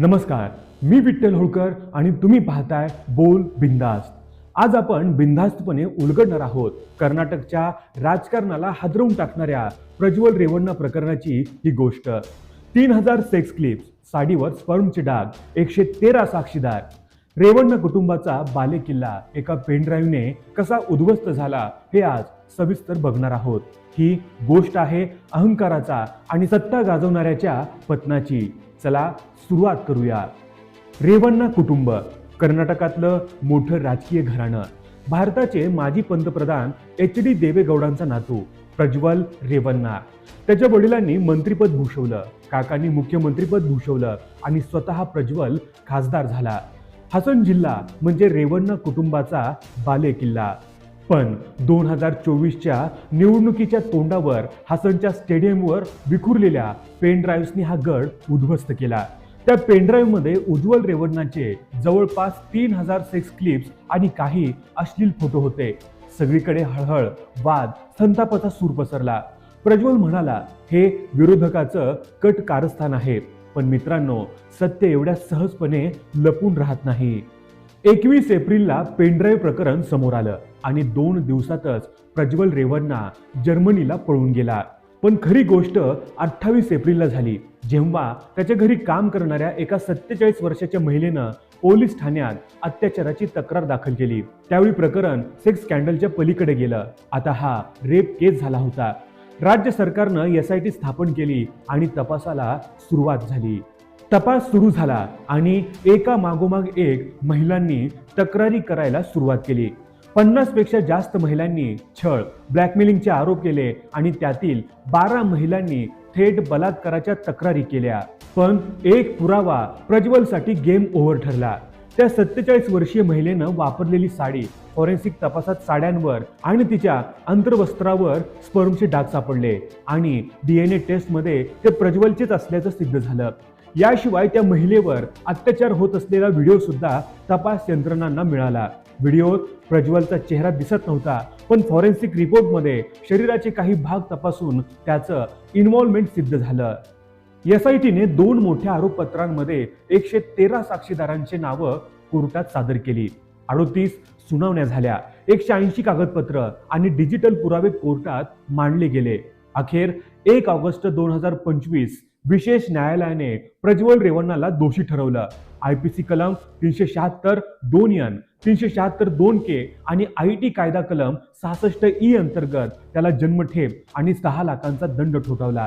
नमस्कार मी विठ्ठल होळकर आणि तुम्ही पाहताय बोल बिंदास्त. आज आपण बिंदास्तपणे उलगडणार आहोत. कर्नाटकच्या राजकारणाला हादरवून टाकणाऱ्या प्रज्वल रेवण्णा प्रकरणाची ही गोष्ट. तीन हजार सेक्स क्लिप्स साडीवर स्पर्मचे डाग एकशे तेरा साक्षीदार. रेवण्णा कुटुंबाचा बालेकिल्ला एका पेनड्राईव्हने कसा उद्ध्वस्त झाला हे आज सविस्तर बघणार आहोत. ही गोष्ट आहे अहंकाराचा आणि सत्ता गाजवणाऱ्याच्या पत्नाची. चला सुरुवात करूया. रेवण्णा कुटुंब कर्नाटकातलं मोठं राजकीय घराणं. भारताचे माजी पंतप्रधान एच डी देवेगौडांचा नातू प्रज्वल रेवण्णा त्याच्या वडिलांनी मंत्रीपद भूषवलं काकांनी मुख्यमंत्रीपद भूषवलं आणि स्वतः प्रज्वल खासदार झाला. हसन जिल्हा म्हणजे रेवण्णा कुटुंबाचा बालेकिल्ला. पण दोन हजार चोवीसच्या निवडणुकीच्या तोंडावर हसनच्या स्टेडियमवर विखुरलेल्या पेनड्राईव्हनी हा गड उद्ध्वस्त केला. त्या पेनड्राईव्हमध्ये उज्ज्वल रेवण्णाचे जवळपास तीन हजार सेक्स क्लिप्स आणि काही अश्लील फोटो होते. सगळीकडे हळहळ वाद संतापाचा सूर पसरला. प्रज्वल म्हणाला हे विरोधकाचं कट कारस्थान आहे पण मित्रांनो सत्य एवढ्या सहजपणे लपून राहत नाही. एकवीस एप्रिलला पेनड्राईव्ह प्रकरण समोर आलं आणि दोन दिवसातच प्रज्वल रेवन्ना जर्मनीला पळून गेला. पण खरी गोष्ट अठ्ठावीस एप्रिलला झाली. जेव्हा त्याच्या घरी काम करणाऱ्या एका सत्तेचाळीस वर्षाच्या महिलेनं पोलीस ठाण्यात अत्याचाराची तक्रार दाखल केली. त्यावेळी प्रकरण सेक्स स्कॅन्डलच्या पलीकडे गेलं. आता हा रेप केस झाला होता. राज्य सरकारनं एस आय टी स्थापन केली आणि तपासाला सुरुवात झाली. तपास सुरू झाला आणि एका मागोमाग एक महिलांनी तक्रारी करायला सुरुवात केली. पन्नासपेक्षा जास्त महिलांनी छळ ब्लॅकमेलिंगचे आरोप केले आणि त्यातील बारा महिलांनी थेट बलात्काराच्या तक्रारी केल्या. पण एक पुरावा प्रज्वलसाठी गेम ओव्हर ठरला. त्या सत्तेचाळीस वर्षीय महिलेनं वापरलेली साडी फॉरेन्सिक तपासात साड्यांवर आणि तिच्या अंतर्वस्त्रावर स्पर्मचे डाग सापडले आणि डीएनए टेस्टमध्ये ते प्रज्वलचेच असल्याचं सिद्ध झालं. याशिवाय त्या महिलेवर अत्याचार होत असलेला व्हिडिओ सुद्धा तपास यंत्रणांना मिळाला. व्हिडिओत प्रज्वलचा चेहरा दिसत नव्हता पण फॉरेन्सिक रिपोर्टमध्ये शरीराचे काही भाग तपासून त्याचं इन्व्हॉल्वमेंट सिद्ध झालं. एस आय टीने दोन मोठ्या आरोपपत्रांमध्ये एकशे तेरा साक्षीदारांची नावं कोर्टात सादर केली. अडोतीस सुनावण्या झाल्या एकशे ऐंशी कागदपत्र आणि डिजिटल पुरावे कोर्टात मांडले गेले. अखेर एक ऑगस्ट दोन हजार पंचवीस विशेष न्यायालयाने प्रज्वल रेवण्णाला दोषी ठरवलं. आयपीसी कलम तीनशे शहात्तर दोन एन तीनशे शहात्तर दोन के आणि आय टी कायदा कलम सहासष्ट ई अंतर्गत त्याला जन्मठेप आणि सहा लाखांचा दंड ठोठावला.